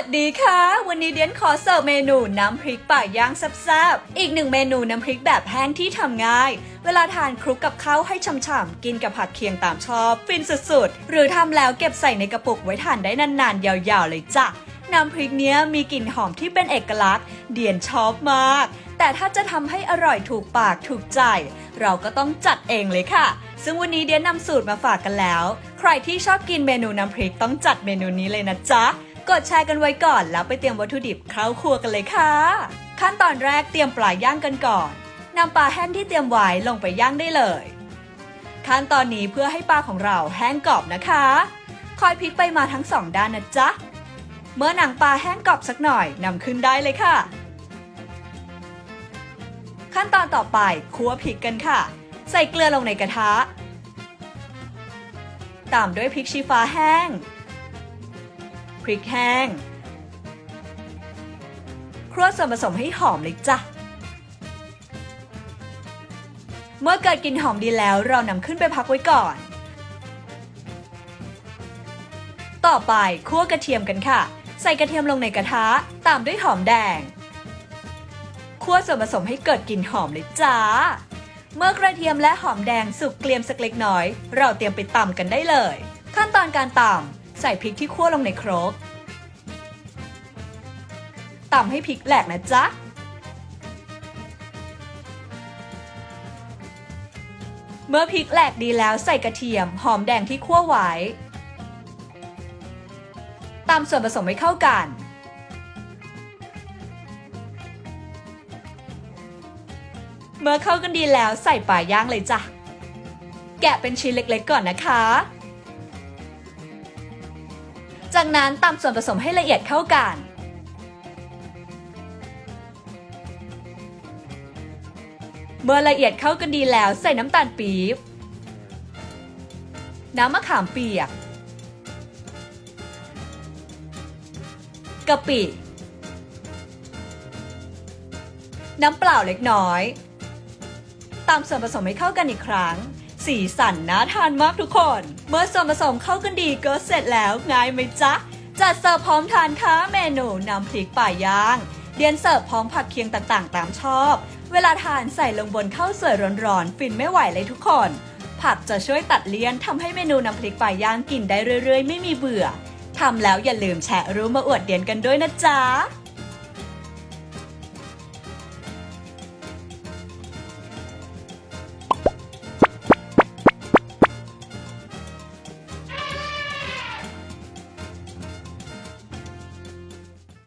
วัสดีค่ะ วันนี้เดียนขอเสิร์ฟเมนูน้ำพริกป่าย่างแซ่บๆ อีกหนึ่งเมนูน้ำพริกแบบแห้งที่ทำง่าย เวลาทานคลุกกับข้าวให้ช่ำๆ กินกับผักเคียงตามชอบ ฟินสุดๆ หรือทำแล้วเก็บใส่ในกระปุกไว้ทานได้นานๆ ยาวๆ เลยจ้ะ น้ำพริกเนี้ยมีกลิ่นหอมที่เป็นเอกลักษณ์ เดียนชอบมาก แต่ถ้าจะทำให้อร่อยถูกปากถูกใจ เราก็ต้องจัดเองเลยค่ะ ซึ่งวันนี้เดียนนำสูตรมาฝากกันแล้ว ใครที่ชอบกินเมนูน้ำพริกต้องจัดเมนูนี้เลยนะจ๊ะ กดแชร์กันไว้ก่อน แล้วไปเตรียมวัตถุดิบเข้าครัวกันเลยค่ะ ขั้นตอนแรกเตรียมปลาย่างกันก่อนนำปลาแห้งที่เตรียมไว้ลงไปย่างได้เลย ขั้นตอนนี้เพื่อให้ปลาของเราแห้งกรอบนะคะ คอยพลิกไปมาทั้งสองด้านนะจ๊ะ เมื่อหนังปลาแห้งกรอบสักหน่อยนำขึ้นได้เลยค่ะ ขั้นตอนต่อไปคั่วพริกกันค่ะ ใส่เกลือลงในกระทะ ตามด้วยพริกชี้ฟ้าแห้ง พริกแห้ง ครัวส่วนผสมให้หอมเลยจ้ะ เมื่อเกิดกลิ่นหอมดีแล้วเรานำขึ้นไปพักไว้ก่อน ต่อไปคั่วกระเทียมกันค่ะ ใส่กระเทียมลงในกระทะตามด้วยหอมแดง คั่วส่วนผสมให้เกิดกลิ่นหอมเลยจ้าเมื่อกระเทียมและหอมแดงสุกเกรียมสักเล็กน้อย เราเตรียมไปตำกันได้เลย ขั้นตอนการตำ ใส่พริกที่คั่วลงในโครกตำให้พริกแหลกนะจ๊ะ เมื่อพริกแหลกดีแล้วใส่กระเทียมหอมแดงที่คั่วไว้ตำส่วนผสมให้เข้ากัน เมื่อเข้ากันดีแล้วใส่ปลาย่างเลยจ้ะ แกะเป็นชิ้นเล็กๆก่อนนะคะ จากนั้นตำส่วนผสมให้ละเอียดเข้ากัน เมื่อละเอียดเข้ากันดีแล้วใส่น้ำตาลปี๊บ น้ำมะขามเปียกกะปิ น้ำเปล่าเล็กน้อย ตามส่วนผสมให้เข้ากันอีกครั้ง สีสันน่าทานมากทุกคน เมื่อส่วนผสมเข้ากันดีก็เสร็จแล้วง่ายไหมจ๊ะ จัดเสิร์ฟพร้อมทานค้าเมนูน้ำพริกป่าย่างเดียนเสิร์ฟพร้อมผักเคียงต่างๆ ตามชอบ เวลาทานใส่ลงบนข้าวสวยร้อนๆ ฟินไม่ไหวเลยทุกคน ผักจะช่วยตัดเลี่ยนทำให้เมนูน้ำพริกป่าย่างกินได้เรื่อยๆ ไม่มีเบื่อทำแล้วอย่าลืมแชร์รู้มาอวดเดียนกันด้วยนะจ๊ะ